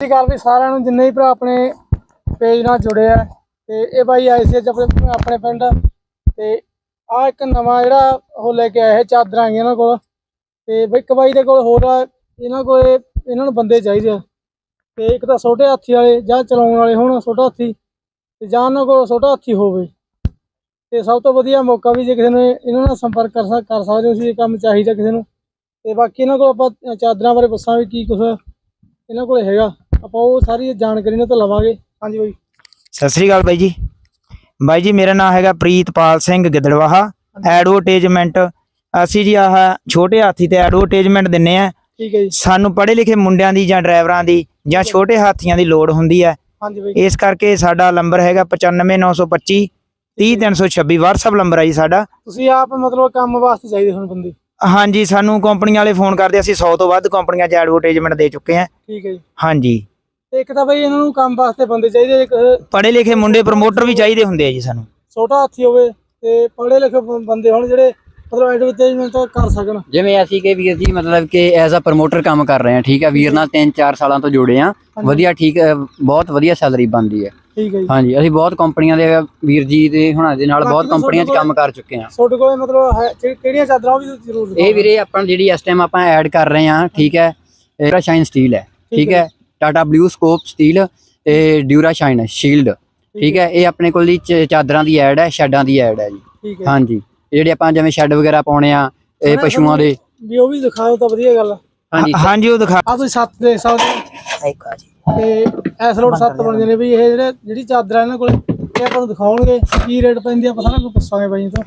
ਸਤਿ ਸ਼੍ਰੀ ਅਕਾਲ ਵੀ ਸਾਰਿਆਂ ਨੂੰ, ਜਿੰਨੇ ਹੀ ਭਰਾ ਆਪਣੇ ਪੇਜ ਨਾਲ ਜੁੜੇ ਆ, ਤੇ ਇਹ ਬਾਈ ਆਏ ਸੀ ਅੱਜ ਆਪਣੇ ਆਪਣੇ ਪਿੰਡ, ਤੇ ਆ ਇੱਕ ਨਵਾਂ ਜਿਹੜਾ ਉਹ ਲੈ ਕੇ ਆਏ ਹੈ ਚਾਦਰਾਂ ਆਈਆਂ ਇਹਨਾਂ ਕੋਲ, ਤੇ ਬਈ ਇੱਕ ਬਾਈ ਦੇ ਕੋਲ ਹੋਰ ਇਹਨਾਂ ਕੋਲ ਇਹਨਾਂ ਨੂੰ ਬੰਦੇ ਚਾਹੀਦੇ ਆ। ਤੇ ਇੱਕ ਤਾਂ ਛੋਟੇ ਹਾਥੀ ਵਾਲੇ ਜਾਂ ਚਲਾਉਣ ਵਾਲੇ ਹੋਣ, ਛੋਟਾ ਹਾਥੀ, ਤੇ ਜਾਂ ਉਹਨਾਂ ਕੋਲ ਛੋਟਾ ਹਾਥੀ ਹੋਵੇ। ਤੇ ਸਭ ਤੋਂ ਵਧੀਆ ਮੌਕਾ ਵੀ ਜੇ ਕਿਸੇ ਨੇ ਇਹਨਾਂ ਨਾਲ ਸੰਪਰਕ ਕਰ ਸਕ ਕਰ ਸਕਦੇ ਹੋ, ਤੁਸੀਂ ਇਹ ਕੰਮ ਚਾਹੀਦਾ ਕਿਸੇ ਨੂੰ। ਤੇ ਬਾਕੀ ਇਹਨਾਂ ਕੋਲ ਆਪਾਂ ਚਾਦਰਾਂ ਬਾਰੇ ਪੁੱਛਾਂ ਵੀ ਕੀ ਕੁਛ ਇਹਨਾਂ ਕੋਲ ਹੈਗਾ। ਆਪਾਂ ਉਹ ਸਾਰੀ ਜਾਣਕਾਰੀ ਇਹਨਾਂ ਤੋਂ ਲਵਾਂਗੇ। ਹਾਂਜੀ ਬਾਈ। ਸਤਿ ਸ੍ਰੀ ਅਕਾਲ ਬਾਈ ਜੀ। ਬਾਈ ਜੀ ਮੇਰਾ ਨਾਮ ਹੈਗਾ ਪ੍ਰੀਤਪਾਲ ਸਿੰਘ ਗਿੱਦੜਵਾਹਾ। ਐਡਵਰਟਾਈਜ਼ਮੈਂਟ ਅਸੀਂ ਜੀ ਆਹ ਛੋਟੇ ਹਾਥੀ ਤੇ ਐਡਵਰਟਾਈਜ਼ਮੈਂਟ ਦਿੰਨੇ ਆ। ਠੀਕ ਹੈ ਜੀ। ਸਾਨੂੰ ਪੜ੍ਹੇ ਲਿਖੇ ਮੁੰਡਿਆਂ ਦੀ ਜਾਂ ਡਰਾਈਵਰਾਂ ਦੀ ਜਾਂ ਛੋਟੇ ਹਾਥੀਆਂ ਦੀ ਲੋੜ ਹੁੰਦੀ ਹੈ। ਹਾਂਜੀ ਬਾਈ। ਇਸ ਕਰਕੇ ਸਾਡਾ ਨੰਬਰ ਹੈਗਾ 95925 30326 WhatsApp ਨੰਬਰ ਹੈ ਜੀ ਸਾਡਾ। ਤੁਸੀਂ ਆਪ ਮਤਲਬ ਕੰਮ ਵਾਸਤੇ ਚਾਹੀਦੇ ਹੁਣ ਬੰਦੇ। ਹਾਂਜੀ ਸਾਨੂੰ ਕੰਪਨੀ ਵਾਲੇ ਫੋਨ ਕਰਦੇ ਅਸੀਂ 100 ਤੋਂ ਵੱਧ ਕੰਪਨੀਆਂ 'ਚ ਐਡਵਰਟਾਈਜ਼ਮੈਂਟ ਦੇ ਚੁੱਕੇ ਹਾਂ ਠੀਕ ਹੈ ਜੀ। ਹਾਂਜੀ। ਤੇ ਇੱਕ ਤਾਂ ਬਾਈ ਇਹਨਾਂ ਨੂੰ ਕੰਮ ਵਾਸਤੇ ਬੰਦੇ ਚਾਹੀਦੇ ਇੱਕ ਪੜ੍ਹੇ ਲਿਖੇ ਮੁੰਡੇ ਪ੍ਰਮੋਟਰ ਵੀ ਚਾਹੀਦੇ ਹੁੰਦੇ ਆ ਜੀ ਸਾਨੂੰ। ਛੋਟਾ ਹਾਥੀ ਹੋਵੇ ਤੇ ਪੜ੍ਹੇ ਲਿਖੇ ਬ- ਬੰਦੇ ਹੋਣ ਜਿਹੜੇ ਮਤਲਬ ਐਡਵਰਟਾਈਜ਼ਮੈਂਟ ਕਰ ਸਕਣ। ਜਿਵੇਂ ਅਸੀਂ ਕਿ ਵੀਰ ਜੀ ਮਤਲਬ ਕਿ ਐਜ਼ ਅ ਪ੍ਰਮੋਟਰ ਕੰਮ ਕਰ ਰਹੇ ਹਾਂ ਠੀਕ ਹੈ ਵੀਰ ਨਾਲ 3-4 ਸਾਲਾਂ ਤੋਂ ਜੁੜੇ ਆ ਵਧੀਆ ਠੀਕ ਬਹੁਤ ਵਧੀਆ ਸੈਲਰੀ ਬਣਦੀ ਹੈ। ਠੀਕ ਹੈ ਜੀ। ਹਾਂਜੀ ਅਸੀਂ ਬਹੁਤ ਕੰਪਨੀਆਂ ਦੇ ਵੀਰ ਜੀ ਦੇ ਹੁਣਾਂ ਦੇ ਨਾਲ ਬਹੁਤ ਕੰਪਨੀਆਂ 'ਚ ਕੰਮ ਕਰ ਚੁੱਕੇ ਹਾਂ। ਤੁਹਾਡੇ ਕੋਲ ਮਤਲਬ ਹੈ- ਕਿ- ਕਿਹੜੀਆਂ ਚਾਦਰਾਂ ਉਹ ਵੀ ਜ਼ਰੂਰ। ਇਹ ਵੀਰੇ ਆਪਾਂ ਜਿਹੜੀ ਇਸ ਟਾਈਮ ਆਪਾਂ ਐਡ ਕਰ ਰਹੇ ਹਾਂ ਠੀਕ ਹੈ? ਡਿਊਰਾ ਸ਼ਾਈਨ ਸਟੀਲ ਹੈ ਠੀਕ ਹੈ ਟਾਟਾ ਬਲੂ ਸਕੋਪ ਸਟੀਲ ਤੇ ਡਿਊਰਾ ਸ਼ਾਈਨ ਸ਼ੀਲਡ। ਠੀਕ ਹੈ ਇਹ ਆਪਣੇ ਕੋਲ ਦੀ ਚਾਦਰਾਂ ਦੀ ਐਡ ਹੈ ਸ਼ੈਡਾਂ ਦੀ ਐਡ ਹੈ ਜੀ। ਹਾਂਜੀ ਇਹ ਜਿਹੜੇ ਆਪਾਂ ਜਿਵੇਂ ਸ਼ੈੱਡ ਵਗੈਰਾ ਪਾਉਣੇ ਆ ਇਹ ਪਸ਼ੂਆਂ ਦੇ। ਵੀ ਉਹ ਵੀ ਦਿਖਾਓ ਤਾਂ ਵਧੀਆ ਗੱਲ। ਆ ਹਾਂਜੀ ਹਾਂਜੀ ਉਹ ਦਿਖਾ। ਆਹ ਤੁਸੀਂ ਸੱਤ ਦੇਖ ਸਕਦੇ ਹੋ ਤੇ ਐਸ ਰੋਡ ਸੱਤ ਬਣਦੇ ਨੇ ਵੀ ਇਹ ਜਿਹੜੇ ਜਿਹੜੀ ਚਾਦਰਾਂ ਇਹਨਾਂ ਕੋਲ ਇਹ ਆਪਾਂ ਨੂੰ ਦਿਖਾਉਣਗੇ ਕੀ ਰੇਟ ਪੈਂਦੀ ਆ ਆਪਾਂ ਸਾਰਾ ਕੁਝ ਪੁੱਛਾਂਗੇ ਬਾਈ ਤੋਂ।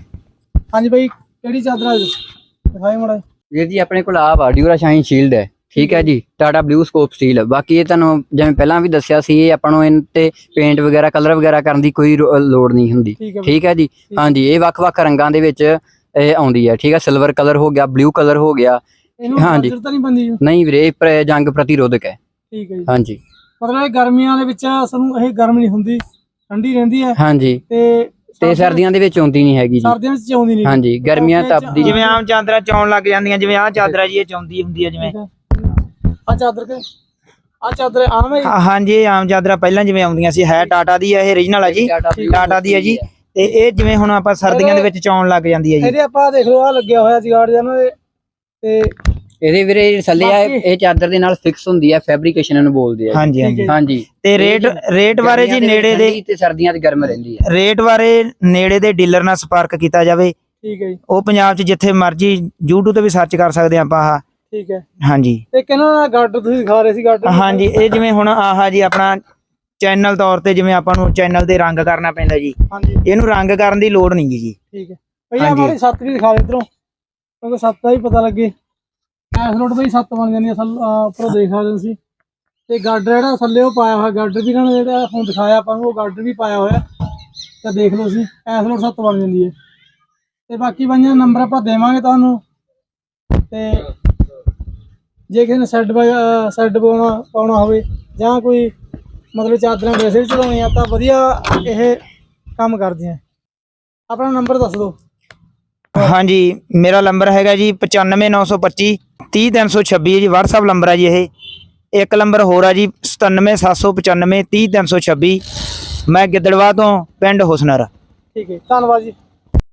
ਹਾਂਜੀ ਬਾਈ ਕਿਹੜੀ ਚਾਦਰਾਂ ਦਿਖਾਈ ਮੜਾ ਵੀਰ ਜੀ ਆਪਣੇ ਕੋਲ ਆ ਵਾ ਡਿਊਰਾ ਸ਼ਾਈਨ ਸ਼ੀਲਡ ਹੈ। ਠੀਕ ਹੈ ਜੀ ਟਾਟਾ ਬਲੂ ਸਕੋਪ ਸਟੀਲ ਬਾਕੀ ਇਹ ਤੁਹਾਨੂੰ ਜਿਵੇਂ ਪਹਿਲਾਂ ਵੀ ਦੱਸਿਆ ਸੀ ਇਹ ਆਪਾਂ ਨੂੰ ਇਹਨਾਂ ਤੇ ਪੇਂਟ ਵਗੈਰਾ ਕਲਰ ਵਗੈਰਾ ਕਰਨ ਦੀ ਕੋਈ ਰੋ- ਲੋੜ ਨਹੀਂ ਹੁੰਦੀ। ਠੀਕ ਹੈ ਜੀ? ਹਾਂਜੀ ਇਹ ਵੱਖ-ਵੱਖ ਰੰਗਾਂ ਦੇ ਵਿੱਚ ਇਹ ਆਉਂਦੀ ਹੈ। ਠੀਕ ਹੈ ਸਿਲਵਰ ਕਲਰ ਹੋ ਗਿਆ ਬਲੂ ਕਲਰ ਹੋ ਗਿਆ। ਇਹਨੂੰ ਹਾਂਜੀ। ਜ਼ਰੂਰਤ ਨਹੀਂ ਪੈਂਦੀ ਜੀ। ਨਹੀਂ ਵੀਰੇ ਇਹ ਪ੍ਰ- ਜੰਗ ਪ੍ਰਤੀਰੋਧਕ ਹੈ। ਠੀਕ ਹੈ ਜੀ। ਹਾਂਜੀ। ਮਤਲਬ ਇਹ ਗਰਮੀਆਂ ਦੇ ਵਿੱਚ ਸਾਨੂੰ ਇਹ ਗਰਮ ਨਹੀਂ ਹੁੰਦੀ ਠੰਡੀ ਰਹਿੰਦੀ ਹੈ। ਹਾਂਜੀ। ਤੇ ਤੇ ਸਰਦੀਆਂ ਦੇ ਵਿੱਚ ਆਉਂਦੀ ਨਹੀਂ ਹੈਗੀ ਜੀ। ਸਰਦੀਆਂ ਵਿੱਚ ਚਾਉਂਦੀ ਨਹੀਂ ਹਾਂਜੀ ਗਰਮੀਆਂ ਤਪਦੀ ਜਿਵੇਂ ਆਮ ਚਾਦਰਾਂ ਚੌਣ ਲੱਗ ਜਾਂਦੀਆਂ ਜਿਵੇਂ ਆਹ ਚਾਦਰਾ ਜੀ ਇਹ ਚੌਂਦੀ ਹੁੰਦੀ ਹੈ ਜਿਵੇਂ। ਆ ਚਾਦਰ ਕੇ? ਆ ਚਾਦਰ ਆਮ ਹੈ ਜੀ? ਹਾਂ- ਹਾਂਜੀ ਇਹ ਆਮ ਚਾਦਰਾਂ ਪਹਿਲਾਂ ਜਿਵੇਂ ਆਉਂਦੀਆਂ ਸੀ। ਹੈ ਟਾਟਾ ਦੀ ਹੈ ਇਹ origignal ਹੈ ਜੀ। ਟਾਟਾ ਦੀ ਹੈ ਜੀ। ਤੇ ਇਹ ਜਿਵੇਂ ਹੁਣ ਆਪਾਂ ਸਰਦੀਆਂ ਦੇ ਵਿੱਚ ਚੌਣ ਲੱਗ ਜਾਂਦੀ ਹੈ ਜੀ। ਇਹਦੇ ਆਪਾਂ ਦੇਖ ਲਓ ਆ ਲੱਗਿਆ ਹੋਇਆ ਜਿਗਾੜ ਜਨ ਤੇ ਇਹਦੇ ਵੀਰੇ ਥੱਲੇ ਆ ਬਾਕੀ- ਇਹ ਚਾਦਰ ਦੇ ਨਾਲ ਫਿਕਸ ਹੁੰਦੀ ਹੈ ਫੈਬਰੀਕੇਸ਼ਨ ਇਹਨੂੰ ਬੋਲਦੇ ਆ ਹਾਂਜੀ ਹਾਂਜੀ। ਹਾਂਜੀ। ਤੇ ਰੇਟ ਰੇਟ ਬਾਰੇ ਜੀ ਗਰਮੀਆਂ ਨੇੜੇ ਦੇ ਠੰਡੀ ਤੇ ਸਰਦੀਆਂ 'ਚ ਗਰਮ ਰਹਿੰਦੀ ਹੈ ਰੇਟ ਬਾਰੇ ਨੇੜੇ ਦੇ ਡੀਲਰ ਨਾਲ ਸੰਪਰਕ ਕੀਤਾ ਜਾਵੇ। ਠੀਕ ਹੈ ਜੀ। ਉਹ ਪੰਜਾਬ 'ਚ ਜਿੱਥੇ ਮਰਜ਼ੀ YouTube ਤੇ ਵੀ ਸਰਚ ਕਰ ਸਕਦੇ ਆਪਾਂ ਆਹ। ਠੀਕ ਹੈ। ਹਾਂਜੀ। ਤੇ ਕਿਹਨਾਂ ਦਾ ਗਾਰਡਰ ਤੁਸੀਂ ਦਿਖਾ ਰਹੇ ਸੀ ਗਾਰਡਰ ਹਾਂਜੀ ਇਹ ਜਿਵੇਂ ਹੁਣ ਆਹ ਜੀ ਆਪਣਾ ਚੈਨਲ ਤੌਰ ਤੇ ਜਿਵੇਂ ਆਪਾਂ ਨੂੰ ਚੈਨਲ ਦੇ ਰੰਗ ਕਰਨਾ ਪੈਂਦਾ ਜੀ। ਹਾਂਜੀ। ਇਹਨੂੰ ਰੰਗ ਕਰਨ ਦੀ ਲੋੜ ਨਹੀਂ ਜੀ ਠੀਕ ਹੈ। ਭਈ ਹਾਂਜੀ। ਹਮਾਰੇ ਸੱਤ ਵੀ ਦਿਖਾ ਦੇ ਇਧਰੋਂ। ਕਿਉਂਕਿ ਸੱਤ ਦਾ ਹੀ ਪਤਾ ਲੱਗੇ। ਐਸ ਰੋਡ ਬਈ ਸੱਤ ਬਣ ਜਾਂਦੀ ਅਸਲ ਉੱਪਰੋਂ ਦੇਖ ਸਕਦੇ ਹੋ ਤੁਸੀਂ। ਤੇ ਗਾਰਡਰ ਜਿਹੜਾ ਥੱਲੇ ਉਹ ਪਾਇਆ ਹੋਇਆ ਗਾਰਡਰ ਵੀ ਇਹਨਾਂ ਨੇ ਜਿਹੜਾ ਹੁਣ ਦਿਖਾਇਆ ਆਪਾਂ ਨੂੰ ਉਹ ਗਾਰਡਰ ਵੀ ਪਾਇਆ ਹੋਇਆ। ਤਾਂ ਦੇਖ ਲਓ ਤੁਸੀਂ ਐਸ ਰੋਡ ਸੱਤ ਬਣ ਜਾਂਦੀ ਹੈ। ਤੇ ਬਾਕੀ ਬਾਈਆਂ ਨੰਬਰ ਆਪਾਂ ਦੇਵਾਂਗੇ ਤੁਹਾਨੂੰ। ਤੇ ਜੇ ਕਿਸੇ ਨੇ ਸੈੱਡ ਸੈੱਡ ਪਾਉਣਾ ਪਾਉਣਾ ਹੋਵੇ ਜਾਂ ਕੋਈ ਮਤਲਬ ਚਾਦਰਾਂ ਵੈਸੇ ਵੀ ਚੜਾਉਣੀਆਂ ਤਾਂ ਵਧੀਆ ਇਹ ਕੰਮ ਕਰਦੀਆਂ। ਆਪਣਾ ਨੰਬਰ ਦੱਸ ਦਿਓ। ਹਾਂਜੀ ਮੇਰਾ ਨੰਬਰ ਹੈਗਾ ਜੀ 95925 30326 ਹੈ ਜੀ WhatsApp ਨੰਬਰ ਹੈ ਜੀ ਇਹ। ਇੱਕ ਨੰਬਰ ਹੋਰ ਆ ਜੀ 97795 30326 ਮੈਂ ਗਿੱਦੜਵਾ ਤੋਂ ਪਿੰਡ ਹੁਸਨਰ। ਠੀਕ ਹੈ ਧੰਨਵਾਦ ਜੀ।